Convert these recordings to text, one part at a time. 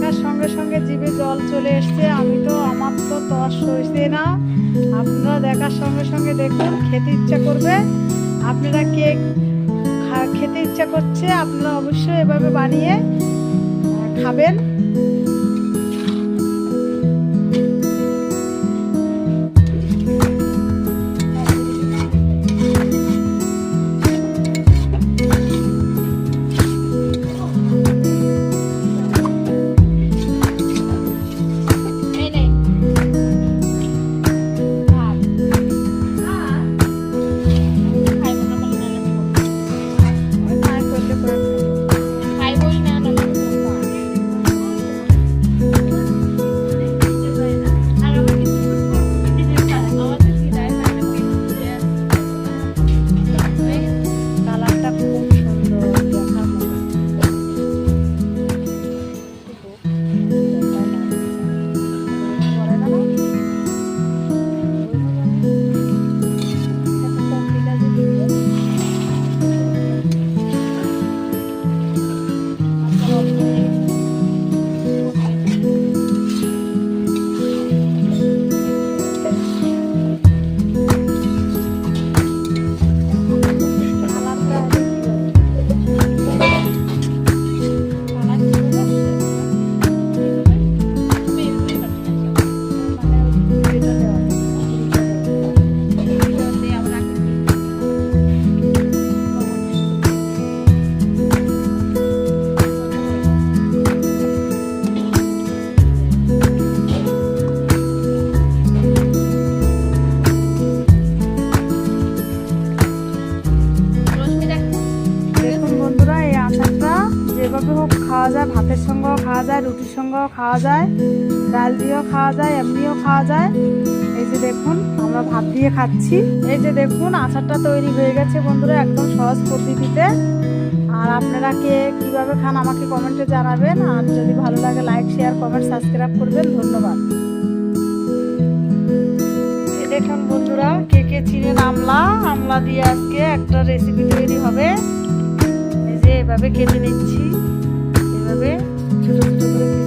তার সঙ্গে সঙ্গে জিভে জল চলে এসছে। আমি তো, আমার তো তস সইছে না। আপনারা দেখার সঙ্গে সঙ্গে দেখুন, খেতে ইচ্ছা করবে। আপনারা কেক খেতে ইচ্ছা করছে, আপনারা অবশ্যই এভাবে বানিয়ে খাবেন। খাওয়া যায়, ভাতের সঙ্গেও খাওয়া যায়, রুটির সঙ্গেও খাওয়া যায়, ডাল দিয়েও খাওয়া যায়, এমনিও খাওয়া যায়। এই যে দেখুন, আমরা ভাত দিয়ে খাচ্ছি। এই যে দেখুন, আচারটা তৈরি হয়ে গেছে বন্ধুরা, একদম সহজ পদ্ধতিতে। আর আপনারা কে কীভাবে খান আমাকে কমেন্টে জানাবেন, আর যদি ভালো লাগে, লাইক, শেয়ার, কমেন্ট, সাবস্ক্রাইব করবেন। ধন্যবাদ। দেখুন বন্ধুরা, কে কে চিনেন আমলা আমলা দিয়ে আজকে একটা রেসিপি তৈরি হবে। এই যে এভাবে কেটে নিচ্ছি। 바닥을 조절조절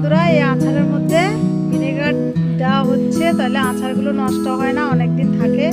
বন্ধুরা, এই আচারের মধ্যে ভিনেগার দেওয়া হচ্ছে, তাহলে আচারগুলো নষ্ট হয় না অনেক দিন থাকে।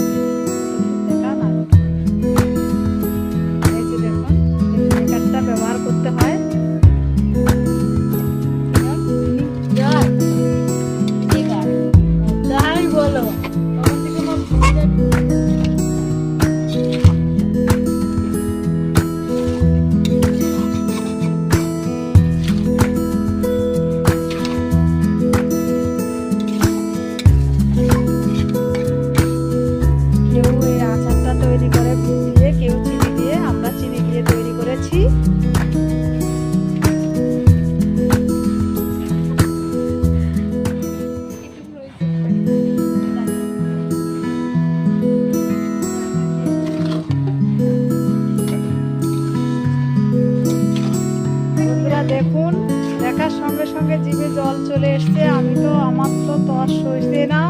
দেখুন দেখার সঙ্গে সঙ্গে জিভে জল চলে এসছে। আমি তো, আমার তো তর সইছে না।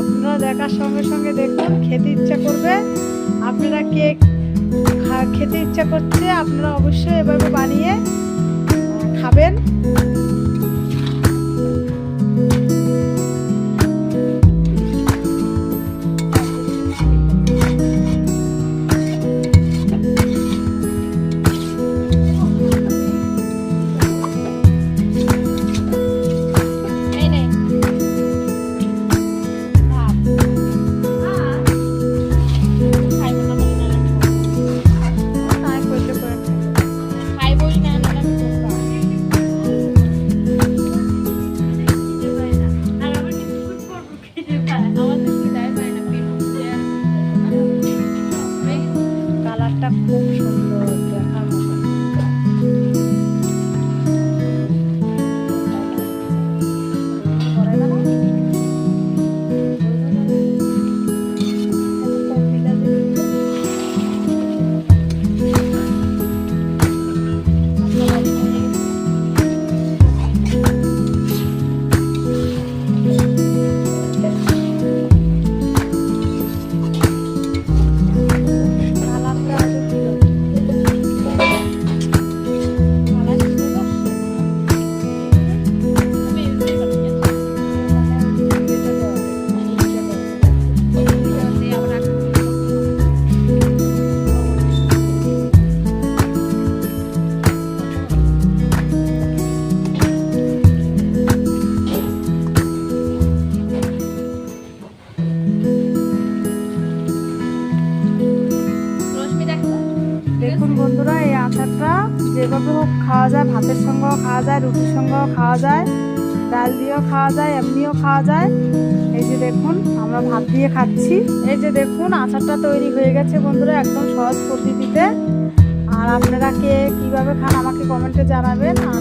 আপনারা দেখার সঙ্গে সঙ্গে দেখুন, খেতে ইচ্ছা করবে। আপনারা কেক খেতে ইচ্ছা করছে, আপনারা অবশ্যই এভাবে বানিয়ে খাবেন। খাওয়া যায়, ভাতের সঙ্গেও খাওয়া যায়, রুটির সঙ্গেও খাওয়া যায়, ডাল দিয়েও খাওয়া যায়, এমনিও খাওয়া যায়। এই যে দেখুন, আমরা ভাত দিয়ে খাচ্ছি। এই যে দেখুন, আচারটা তৈরি হয়ে গেছে বন্ধুরা, একদম সহজ পদ্ধতিতে। আর আপনারা কে কীভাবে খান আমাকে কমেন্টে জানাবেন। আর